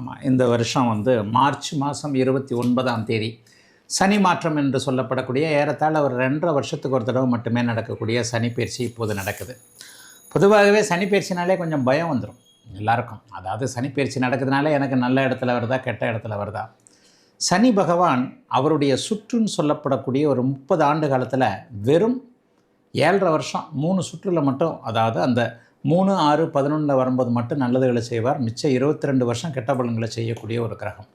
ஆமாம் இந்த வருஷம் வந்து மார்ச் மாதம் இருபத்தி ஒன்பதாம் தேதி. சனி மாற்றம் என்று சொல்லப்படக்கூடிய ஏறத்தாழ ஒரு ரெண்டரை வருஷத்துக்கு ஒரு தடவை மட்டுமே நடக்கக்கூடிய சனி பயிற்சி இப்போது நடக்குது. பொதுவாகவே சனி பயிற்சினாலே கொஞ்சம் பயம் வந்துடும் எல்லாருக்கும். அதாவது சனி பயிற்சி நடக்கிறதுனால எனக்கு நல்ல இடத்துல வருதா கெட்ட இடத்துல வருதா? சனி பகவான் அவருடைய சுற்றுன்னு சொல்லப்படக்கூடிய ஒரு முப்பது ஆண்டு காலத்தில் வெறும் ஏழரை வருஷம் மூணு சுற்றில் மட்டும் அதாவது அந்த மூணு ஆறு பதினொன்றில் வரும்போது மட்டும் நல்லதுகளை செய்வார். மிச்சம் இருபத்தி ரெண்டு வருஷம் கெட்ட பலன்களை செய்யக்கூடிய ஒரு கிரகம்.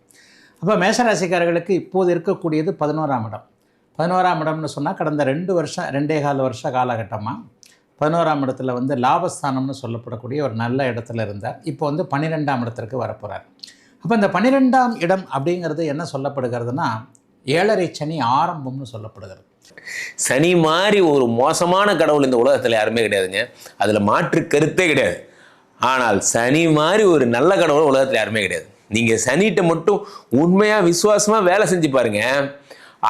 அப்போ மேஷராசிக்காரர்களுக்கு இப்போது இருக்கக்கூடியது பதினோராம் இடம். பதினோராம் இடம்னு சொன்னால் கடந்த ரெண்டு வருஷம் ரெண்டே கால வருஷ காலகட்டமாக பதினோராம் இடத்துல வந்து லாபஸ்தானம்னு சொல்லப்படக்கூடிய ஒரு நல்ல இடத்துல இருந்தார். இப்போ வந்து பன்னிரெண்டாம் இடத்திற்கு வரப்போகிறார் அப்போ இந்த பன்னிரெண்டாம் இடம் அப்படிங்கிறது என்ன சொல்லப்படுகிறதுனா ஏழரை சனி ஆரம்பம்னு சொல்லப்படுகிறது. சனி மாதிரி ஒரு மோசமான கடவுள் இந்த உலகத்தில் யாருமே கிடையாதுங்க. அதில் மாற்று கருத்தே கிடையாது. ஆனால் சனி மாதிரி ஒரு நல்ல கடவுள் உலகத்தில் யாருமே கிடையாது. நீங்கள் சனிகிட்ட மட்டும் உண்மையாக விசுவாசமாக வேலை செஞ்சு பாருங்க.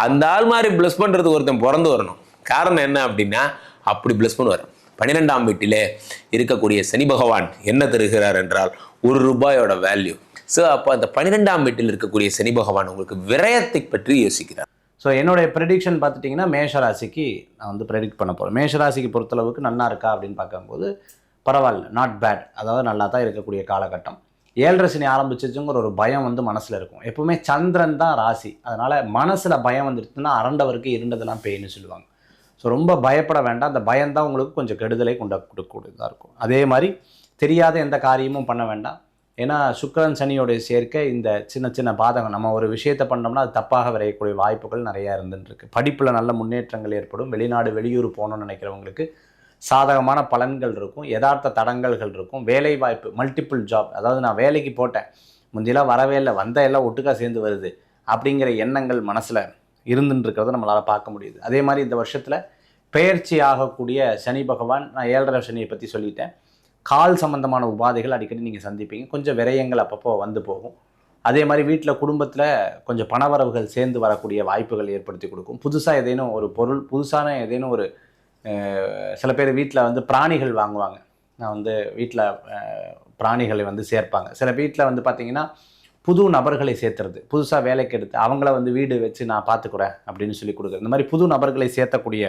அந்த ஆள் மாதிரி ப்ளஸ் பண்ணுறதுக்கு ஒருத்தன் பிறந்து வரணும். காரணம் என்ன அப்படின்னா அப்படி ப்ளஸ் பண்ணுவார். பன்னிரெண்டாம் வீட்டிலே இருக்கக்கூடிய சனி பகவான் என்ன தருகிறார் என்றால் ஒரு ரூபாயோட வேல்யூ ஸோ அப்போ அந்த பன்னிரெண்டாம் வீட்டில் இருக்கக்கூடிய சனி பகவான் உங்களுக்கு விரயத்தை பற்றி யோசிக்கிறார். ஸோ என்னுடைய ப்ரெடிக்ஷன் பார்த்துட்டிங்கன்னா மேஷராசிக்கு நான் வந்து ப்ரெடிக்ட் பண்ண போகிறேன் மேஷராசிக்கு பொறுத்தளவுக்கு நல்லா இருக்கா அப்படின்னு பார்க்கும்போது பரவாயில்ல நாட் பேட் அதாவது நல்லா தான் இருக்கக்கூடிய காலகட்டம். ஏழரை சனி ஆரம்பிச்சிச்சுங்கிற ஒரு பயம் வந்து மனசில் இருக்கும். எப்பவுமே சந்திரன் தான் ராசி. அதனால் மனசில் பயம் வந்துடுச்சுன்னா அரண்டவருக்கு இருண்டதெல்லாம் பெயின்னு சொல்லுவாங்க. ஸோ ரொம்ப பயப்பட வேண்டாம். அந்த பயம்தான் உங்களுக்கு கொஞ்சம் கெடுதலை கொண்டு கொடுக்கக்கூடியதாக இருக்கும். அதே மாதிரி தெரியாத எந்த காரியமும் பண்ண வேண்டாம். ஏன்னா சுக்கிரன் சனியோடைய சேர்க்கை இந்த சின்ன சின்ன பாதகம் நம்ம ஒரு விஷயத்தை பண்ணோம்னா அது தப்பாக விரையக்கூடிய வாய்ப்புகள் நிறையா இருந்துருக்கு படிப்பில் நல்ல முன்னேற்றங்கள் ஏற்படும். வெளிநாடு வெளியூர் போகணும்னு நினைக்கிறவங்களுக்கு சாதகமான பலன்கள் இருக்கும். யதார்த்த தடங்கல்கள் இருக்கும். வேலை வாய்ப்பு மல்டிபிள் ஜாப் அதாவது நான் வேலைக்கு போட்டேன். முந்தியெல்லாம் வரவே இல்லை. வந்த எல்லாம் ஒட்டுக்கா சேர்ந்து வருது. அப்படிங்கிற எண்ணங்கள் மனசில் இருந்துட்டுருக்கிறத நம்மளால் பார்க்க முடியுது. அதே மாதிரி இந்த வருஷத்தில் பெயர்ச்சி ஆகக்கூடிய சனி பகவான் நான் ஏழரை சனியை பற்றி சொல்லிட்டேன். கால் சம்பந்தமான உபாதைகள் அடிக்கடி நீங்கள் சந்திப்பீங்க. கொஞ்சம் விரயங்கள் அப்பப்போ வந்து போகும். அதே மாதிரி வீட்டில் குடும்பத்தில் கொஞ்சம் பணவரவுகள் சேர்ந்து வரக்கூடிய வாய்ப்புகள் ஏற்படுத்தி கொடுக்கும். புதுசாக ஏதேனும் ஒரு பொருள் புதுசான ஏதேனும் ஒரு சில பேர் வீட்டில் வந்து பிராணிகள் வாங்குவாங்க. நான் வந்து வீட்டில் பிராணிகளை வந்து சேர்ப்பாங்க. சில வீட்டில் வந்து பார்த்தீங்கன்னா புது நபர்களை சேர்த்துறது. புதுசாக வேலைக்கு எடுத்து அவங்கள வந்து வீடு வச்சு நான் பார்த்துக்குறேன் அப்படின்னு சொல்லி கொடுக்குறது. இந்த மாதிரி புது நபர்களை சேர்த்தக்கூடிய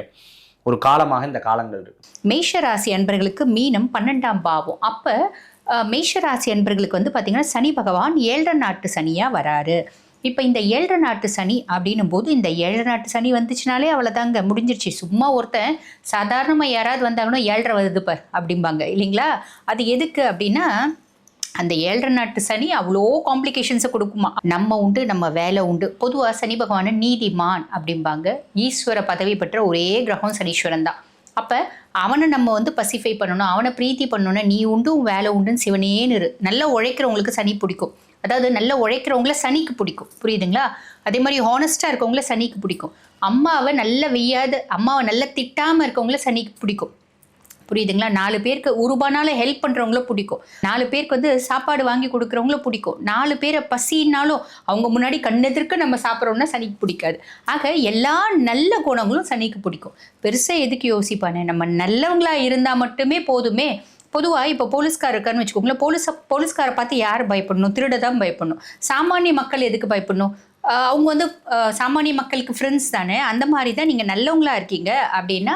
ஒரு காலமாக இந்த காலங்கள் இருக்கு. மேஷ ராசி அன்பர்களுக்கு மீனம் பன்னெண்டாம் பாவம். அப்போ மேஷ ராசி அன்பர்களுக்கு வந்து பார்த்தீங்கன்னா சனி பகவான் ஏழரை நாட்டு சனியாக வராரு. இப்போ இந்த ஏழரை நாட்டு சனி அப்படின்னும் போது இந்த ஏழரை நாட்டு சனி வந்துச்சுனாலே அவ்வளோதாங்க முடிஞ்சிருச்சு. சும்மா ஒருத்தன் சாதாரணமாக யாராவது வந்தாங்கன்னா ஏழரை வருது பார் அப்படிம்பாங்க. இல்லைங்களா? அது எதுக்கு அப்படின்னா அந்த ஏழரை நாட்டு சனி அவ்வளோ காம்ப்ளிகேஷன்ஸை கொடுக்குமா? நம்ம உண்டு நம்ம வேலை உண்டு. பொதுவாக சனி பகவானை நீதிமான் அப்படிம்பாங்க. ஈஸ்வர பதவி பெற்ற ஒரே கிரகம் சனீஸ்வரன் தான். அப்போ அவனை நம்ம வந்து பசிஃபை பண்ணணும் அவனை பிரீத்தி பண்ணணும்னா நீ உண்டு உன் வேலை உண்டுன்னு சிவனேன்னு இரு நல்லா உழைக்கிறவங்களுக்கு சனி பிடிக்கும். அதாவது நல்லா உழைக்கிறவங்கள சனிக்கு பிடிக்கும். புரியுதுங்களா? அதே மாதிரி ஹானஸ்ட்டாக இருக்கவங்கள சனிக்கு பிடிக்கும். அம்மாவை நல்ல வெய்யாத அம்மாவை நல்லா திட்டாமல் இருக்கவங்கள சனிக்கு பிடிக்கும். புரியுதுங்களா? நாலு பேருக்கு ஒரு ரூபானால ஹெல்ப் பண்ணுறவங்கள பிடிக்கும். நாலு பேருக்கு வந்து சாப்பாடு வாங்கி கொடுக்குறவங்கள பிடிக்கும். நாலு பேரை பசினாலும் அவங்க முன்னாடி கண்ணெதிர்க்க நம்ம சாப்பிட்றோம்னா சனிக்கு பிடிக்காது. ஆக எல்லா நல்ல குணங்களும் சனிக்கு பிடிக்கும். பெருசாக எதுக்கு யோசிப்பானே? நம்ம நல்லவங்களா இருந்தால் மட்டுமே போதுமே. பொதுவாக இப்போ போலீஸ்கார் இருக்காருன்னு வச்சுக்கோங்களேன் போலீஸை போலீஸ்காரை பார்த்து யார் பயப்படணும்? திருட தான் பயப்படணும். சாமானிய மக்கள் எதுக்கு பயப்படணும்? அவங்க வந்து சாமானிய மக்களுக்கு ஃப்ரெண்ட்ஸ் தானே? அந்த மாதிரி தான் நீங்கள் நல்லவங்களா இருக்கீங்க அப்படின்னா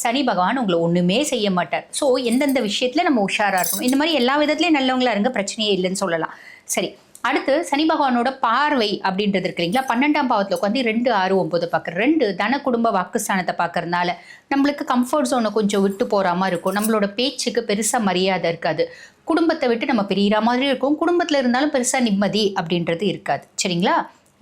சனி பகவான் உங்களை ஒன்றுமே செய்ய மாட்டார். ஸோ எந்தெந்த விஷயத்தில் நம்ம உஷாராக இருக்கணும்? இந்த மாதிரி எல்லா விதத்துலையும் நல்லவங்களா இருங்க பிரச்சனையே இல்லைன்னு சொல்லலாம். சரி அடுத்து சனி பகவானோட பார்வை அப்படின்றது இருக்கு இல்லைங்களா? பன்னெண்டாம் பாவத்தில் உட்காந்து ரெண்டு ஆறு ஒம்பது பார்க்குற ரெண்டு தன குடும்ப வாக்குஸ்தானத்தை பார்க்கறதுனால நம்மளுக்கு கம்ஃபர்ட் ஜோனை கொஞ்சம் விட்டு போகிற மாதிரி இருக்கும். நம்மளோட பேச்சுக்கு பெருசாக மரியாதை இருக்காது. குடும்பத்தை விட்டு நம்ம பிரியிற மாதிரி இருக்கும். குடும்பத்தில் இருந்தாலும் பெருசாக நிம்மதி அப்படின்றது இருக்காது. சரிங்களா?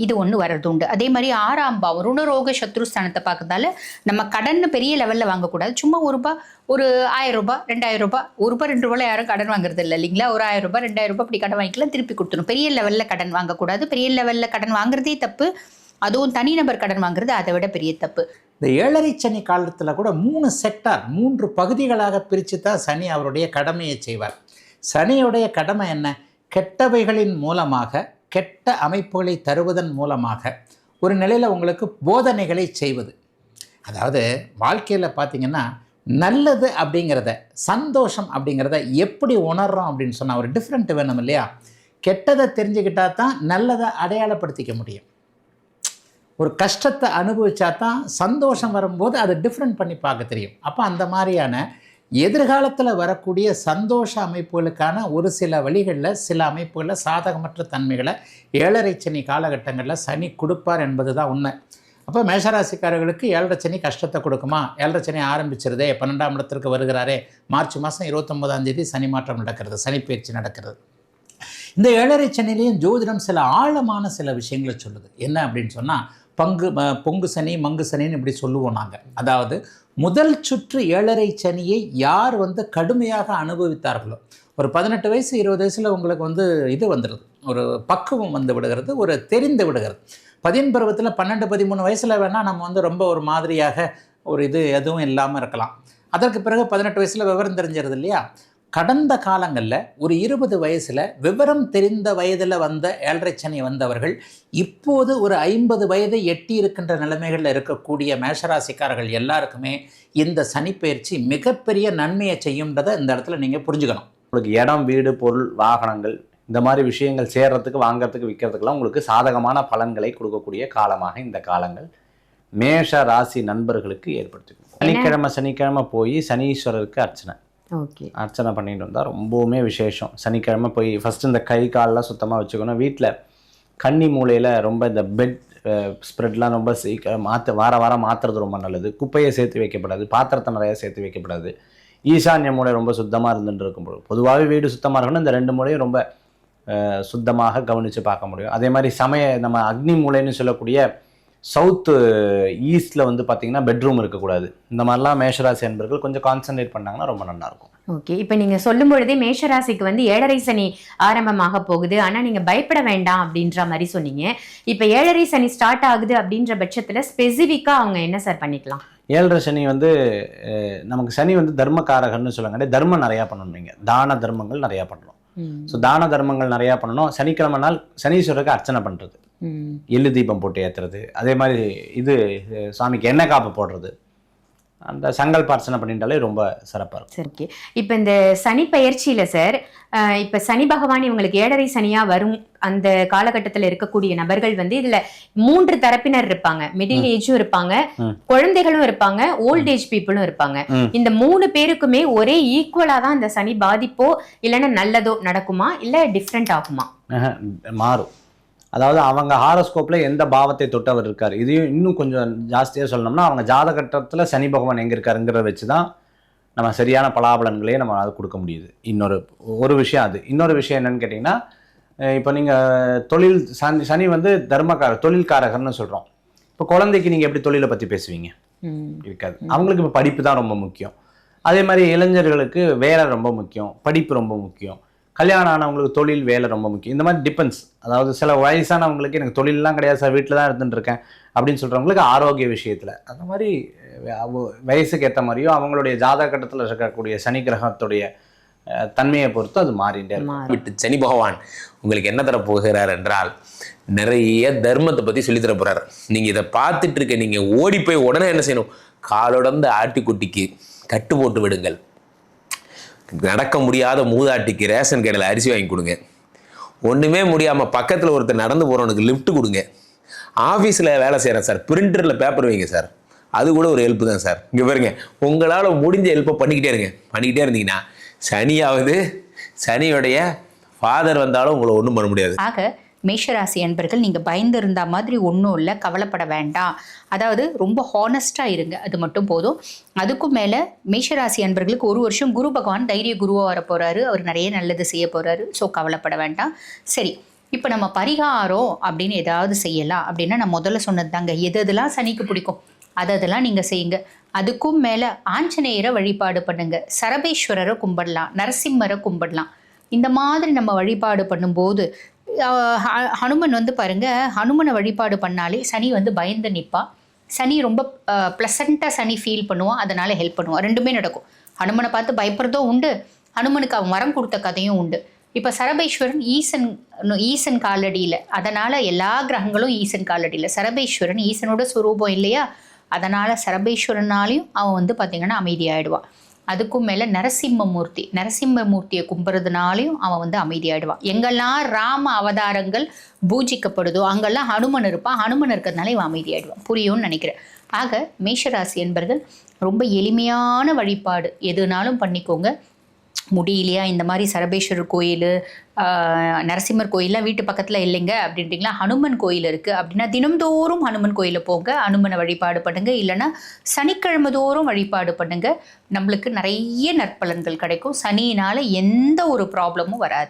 இது ஒன்று வர்றது உண்டு. அதே மாதிரி ஆறாம் பாவம் ருணரோக சத்ருஸ்தானத்தை பார்க்கறதால நம்ம கடன் பெரிய லெவலில் வாங்கக்கூடாது. சும்மா ஒரு ரூபா ஒரு ஆயிரம் ரூபாய் ரெண்டாயிரம் ரூபாய் ஒரு ரூபாய் ரெண்டு ரூபாய் யாரும் கடன் வாங்குறது இல்லை இல்லைங்களா? ஒரு ஆயிரம் ரூபாய் ரெண்டாயிரம் ரூபாய் அப்படி கடன் வாங்கிக்கலாம் திருப்பி கொடுத்துரும். பெரிய லெவலில் கடன் வாங்கக்கூடாது. பெரிய லெவலில் கடன் வாங்குறதே தப்பு. அதுவும் தனிநபர் கடன் வாங்குறது அதை விட பெரிய தப்பு. இந்த ஏழரை சனி காலத்தில் கூட மூணு செக்டார் மூன்று பகுதிகளாக பிரித்து தான் சனி அவருடைய கடமையை செய்வார். சனியுடைய கடமை என்ன? கெட்டவைகளின் மூலமாக கெட்ட அமைப்புகளை தருவதன் மூலமாக ஒரு நிலையில் உங்களுக்கு போதனைகளை செய்வது. அதாவது வாழ்க்கையில் பார்த்தீங்கன்னா நல்லது அப்படிங்கிறத சந்தோஷம் அப்படிங்கிறத எப்படி உணர்றோம் அப்படின்னு சொன்னால் ஒரு டிஃப்ரெண்ட் வேணும் இல்லையா? கெட்டதை தெரிஞ்சுக்கிட்டா தான் நல்லதை அடையாளப்படுத்திக்க முடியும். ஒரு கஷ்டத்தை அனுபவிச்சா தான் சந்தோஷம் வரும்போது அதை டிஃப்ரெண்ட் பண்ணி பார்க்க தெரியும். அப்போ அந்த மாதிரியான எதிர்காலத்தில் வரக்கூடிய சந்தோஷ அமைப்புகளுக்கான ஒரு சில வழிகளில் சில அமைப்புகளில் சாதகமற்ற தன்மைகளை ஏழரை சனி காலகட்டங்களில் சனி கொடுப்பார் என்பது தான் உண்மை. அப்போ மேஷராசிக்காரர்களுக்கு ஏழரை சனி கஷ்டத்தை கொடுக்குமா? ஏழரை சனி ஆரம்பிச்சிருதே பன்னெண்டாம் இடத்திற்கு வருகிறாரே மார்ச் மாதம் இருபத்தொம்போதாம் தேதி சனி மாற்றம் நடக்கிறது சனி பயிற்சி நடக்கிறது. இந்த ஏழரை சனிலையும் ஜோதிடம் சில ஆழமான சில விஷயங்களை சொல்லுது. என்ன அப்படின்னு சொன்னால் பங்கு பொங்கு சனி மங்கு சனின்னு இப்படி சொல்லுவோம் நாங்கள் அதாவது முதல் சுற்று ஏழரை சனியை யார் வந்து கடுமையாக அனுபவித்தார்களோ ஒரு பதினெட்டு வயசு இருபது வயசில் உங்களுக்கு வந்து இது வந்துடுது ஒரு பக்குவம் வந்து விடுகிறது ஒரு தெரிந்து விடுகிறது. பதின் பருவத்தில் பன்னெண்டு பதிமூணு வயசில் வேணால் நம்ம வந்து ரொம்ப ஒரு மாதிரியாக ஒரு இது எதுவும் இல்லாமல் இருக்கலாம். அதற்கு பிறகு பதினெட்டு வயசில் விவரம் தெரிஞ்சிருது இல்லையா? கடந்த காலங்களில் ஒரு இருபது வயசில் விவரம் தெரிந்த வயதில் வந்த ஏழரை சனி வந்தவர்கள் இப்போது ஒரு ஐம்பது வயதை எட்டி இருக்கின்ற நிலைமைகளில் இருக்கக்கூடிய மேஷராசிக்காரர்கள் எல்லாருக்குமே இந்த சனிப்பெயர்ச்சி மிகப்பெரிய நன்மையை செய்யும்ன்றதை இந்த இடத்துல நீங்கள் புரிஞ்சுக்கணும். உங்களுக்கு இடம் வீடு பொருள் வாகனங்கள் இந்த மாதிரி விஷயங்கள் சேர்றதுக்கு வாங்குறதுக்கு விற்கிறதுக்கெல்லாம் உங்களுக்கு சாதகமான பலன்களை கொடுக்கக்கூடிய காலமாக இந்த காலங்கள் மேஷ ராசி நண்பர்களுக்கு ஏற்படுத்திக்கும் சனிக்கிழமை சனிக்கிழமை போய் சனீஸ்வரருக்கு அர்ச்சனை. ஓகே. அர்ச்சனை பண்ணிட்டு வந்தால் ரொம்பவுமே விசேஷம். சனிக்கிழமை போய் ஃபஸ்ட்டு இந்த கை கால்லாம் சுத்தமாக வச்சுக்கணும். வீட்டில் கன்னி மூலையில் ரொம்ப இந்த பெட் ஸ்ப்ரெட்லாம் ரொம்ப சீக்கிரம் மாற்ற வார வாரம் மாற்றுறது ரொம்ப நல்லது. குப்பையை சேர்த்து வைக்கப்படாது. பாத்திரத்தை நிறையா சேர்த்து வைக்கப்படாது. ஈசான்ய மூளை ரொம்ப சுத்தமாக இருந்துட்டு இருக்கும்போது பொதுவாகவே வீடு சுத்தமாக இருக்கணும் இந்த ரெண்டு மூலையும் ரொம்ப சுத்தமாக கவனித்து பார்க்க முடியும். அதே மாதிரி சமய நம்ம அக்னி மூலைன்னு சொல்லக்கூடிய சவுத்து ஈஸ்டில் வந்து பார்த்திங்கன்னா பெட்ரூம் இருக்கக்கூடாது. இந்த மாதிரிலாம் மேஷராசி அன்பர்கள் கொஞ்சம் கான்சன்ட்ரேட் பண்ணாங்கன்னா ரொம்ப நல்லாயிருக்கும். ஓகே இப்போ நீங்க சொல்லும் பொழுதே மேஷராசிக்கு வந்து ஏழரை சனி ஆரம்பமாக போகுது. ஆனா நீங்க பயப்பட வேண்டாம் அப்படின்ற மாதிரி சொன்னீங்க. இப்போ ஏழரை சனி ஸ்டார்ட் ஆகுது அப்படின்ற பட்சத்துல ஸ்பெசிஃபிக்கா அவங்க என்ன சார் பண்ணிக்கலாம்? ஏழரை சனி வந்து நமக்கு சனி வந்து தர்மகாரகன்னு சொல்லுவாங்க. தர்மம் நிறையா பண்ணணும் நீங்கள் தான தர்மங்கள் நிறையா பண்ணணும். ஸோ தான தர்மங்கள் நிறையா பண்ணணும். சனிக்கிழமை நாள் சனீஸ்வரருக்கு அர்ச்சனை பண்ணுறது. எள்ளு தீபம் போட்டு ஏற்றுறது அதே மாதிரி இது சாமிக்கு எண்ணெய் காப்பு போடுறது. அந்த சங்கல்ப அர்ச்சனை பண்ணிட்டாலே ரொம்ப சிறப்பாக இருக்கும். சரி ஓகே இப்போ இந்த சனி பயிற்சியில சார் இப்ப சனி பகவான் இவங்களுக்கு ஏழரை சனியா வரும் அந்த காலகட்டத்தில் இருக்கக்கூடிய நபர்கள் வந்து இதுல மூன்று தரப்பினர் இருப்பாங்க. மிடில் ஏஜும் இருப்பாங்க. குழந்தைகளும் இருப்பாங்க. ஓல்ட் ஏஜ் பீப்புளும் இருப்பாங்க. இந்த மூணு பேருக்குமே ஒரே ஈக்குவலா தான் இந்த சனி பாதிப்போ இல்லைன்னா நல்லதோ நடக்குமா? இல்ல டிஃப்ரெண்ட் ஆகுமா? மாறும். அதாவது அவங்க ஹாரோஸ்கோப்பில் எந்த பாவத்தை தொட்டவர் இருக்கார்? இதையும் இன்னும் கொஞ்சம் ஜாஸ்தியாக சொல்லணும்னா அவங்க ஜாதகட்டத்தில் சனி பகவான் எங்கே இருக்காருங்கிறத வச்சு தான் நம்ம சரியான பலாபலன்களே நம்ம அது கொடுக்க முடியுது. இன்னொரு ஒரு விஷயம் அது. இன்னொரு விஷயம் என்னன்னு கேட்டிங்கன்னா இப்போ நீங்கள் தொழில் சனி சனி வந்து தர்மக்கார தொழில்காரகர்னு சொல்கிறோம் இப்போ குழந்தைக்கு நீங்கள் எப்படி தொழிலை பற்றி பேசுவீங்க. இருக்காது. அவங்களுக்கு இப்போ படிப்பு தான் ரொம்ப முக்கியம். அதே மாதிரி இளைஞர்களுக்கு வேலை ரொம்ப முக்கியம். படிப்பு ரொம்ப முக்கியம். கல்யாணம் ஆனவங்களுக்கு தொழில் வேலை ரொம்ப முக்கியம். இந்த மாதிரி டிபெண்ட்ஸ் அதாவது சில வயசானவங்களுக்கு எனக்கு தொழிலெலாம் கிடையாது சார் வீட்டில் தான் இருந்துட்டுருக்கேன் அப்படின்னு சொல்கிறவங்களுக்கு ஆரோக்கிய விஷயத்தில். அந்த மாதிரி வயசுக்கு ஏற்ற மாதிரியும் அவங்களுடைய ஜாதக கட்டத்தில் இருக்கக்கூடிய சனி கிரகத்துடைய தன்மையை பொறுத்து அது மாறிட்டே விட்டு சனி பகவான் உங்களுக்கு என்ன தர போகிறார் என்றால் நிறைய தர்மத்தை பற்றி சொல்லித் தர போகிறார் நீங்கள் இதை பார்த்துட்டு இருக்க நீங்கள் ஓடி போய் உடனே என்ன செய்யணும்? காலொடர்ந்த ஆட்டுக்குட்டிக்கு கட்டு போட்டு விடுங்கள். நடக்க முடியாத மூதாட்டிக்கு ரேஷன் கடையில் அரிசி வாங்கி கொடுங்க. ஒன்றுமே முடியாமல் பக்கத்தில் ஒருத்தர் நடந்து போகிறவனுக்கு லிஃப்ட் கொடுங்க. ஆஃபீஸில் வேலை செய்கிறேன் சார். பிரிண்டரில் பேப்பர் வைங்க சார். அது கூட ஒரு ஹெல்ப் தான் சார். இங்கே பாருங்க. உங்களால் முடிஞ்ச ஹெல்ப்பை பண்ணிக்கிட்டே இருங்க. பண்ணிக்கிட்டே இருந்தீங்கன்னா சனியாவது சனியோடைய ஃபாதர் வந்தாலும் உங்களை ஒன்றும் பண்ண முடியாது. ஆக மேஷராசி அன்பர்கள் நீங்கள் பயந்துருந்தா மாதிரி ஒன்றும் இல்லை கவலைப்பட வேண்டாம். அதாவது ரொம்ப ஹானஸ்ட்டாக இருங்க அது மட்டும் போதும். அதுக்கும் மேலே மேஷராசி அன்பர்களுக்கு ஒரு வருஷம் குரு பகவான் தைரிய குருவாக வர போகிறாரு அவர் நிறைய நல்லது செய்ய போகிறாரு ஸோ கவலைப்பட வேண்டாம். சரி இப்போ நம்ம பரிகாரம் அப்படின்னு ஏதாவது செய்யலாம். அப்படின்னா நான் முதல்ல சொன்னது தாங்க எது எதுலாம் சனிக்கு பிடிக்கும் அது அதெல்லாம் நீங்கள் செய்யுங்க. அதுக்கும் மேலே ஆஞ்சநேயரை வழிபாடு பண்ணுங்க. சரபேஸ்வரரை கும்பிடலாம் நரசிம்மரை கும்பிடலாம். இந்த மாதிரி நம்ம வழிபாடு பண்ணும்போது ஹனுமன் வந்து பாருங்க ஹனுமனை வழிபாடு பண்ணாலே சனி வந்து பயந்து நிற்பா சனி ரொம்ப ப்ளசண்ட்டாக சனி ஃபீல் பண்ணுவான் அதனால ஹெல்ப் பண்ணுவான். ரெண்டுமே நடக்கும். ஹனுமனை பார்த்து பயப்படுறதும் உண்டு. ஹனுமனுக்கு அவன் வரம் கொடுத்த கதையும் உண்டு. இப்போ சரபேஸ்வரன் ஈசன் ஈசன் காலடியில் அதனால் எல்லா கிரகங்களும் ஈசன் காலடியில். சரபேஸ்வரன் ஈசனோட சுரூபம் இல்லையா? அதனால் சரபேஸ்வரனாலையும் அவன் வந்து பார்த்திங்கன்னா அமைதியாகிடுவான் அதுக்கும் மேலே நரசிம்மமூர்த்தி. நரசிம்மமூர்த்தியை கும்புறதுனாலையும் அவன் வந்து அமைதியாயிடுவான். எங்கெல்லாம் ராம அவதாரங்கள் பூஜிக்கப்படுதோ அங்கெல்லாம் ஹனுமன் இருப்பான். ஹனுமன் இருக்கிறதுனால இவன் அமைதியாயிடுவான். புரியும்னு நினைக்கிறேன். ஆக மேஷராசி என்பர்கள் ரொம்ப எளிமையான வழிபாடு எதுனாலும் பண்ணிக்கோங்க. முடியலையா? இந்த மாதிரி சரபேஸ்வரர் கோயில் நரசிம்மர் கோயிலாம் வீட்டு பக்கத்தில் இல்லைங்க அப்படின்றீங்களா? ஹனுமன் கோயில் இருக்குது அப்படின்னா தினம்தோறும் ஹனுமன் கோயிலில் போங்க. ஹனுமனை வழிபாடு பண்ணுங்கள் இல்லைன்னா சனிக்கிழமை தோறும் வழிபாடு பண்ணுங்கள் நம்மளுக்கு நிறைய நற்பலன்கள் கிடைக்கும். சனியினால் எந்த ஒரு ப்ராப்ளமும் வராது.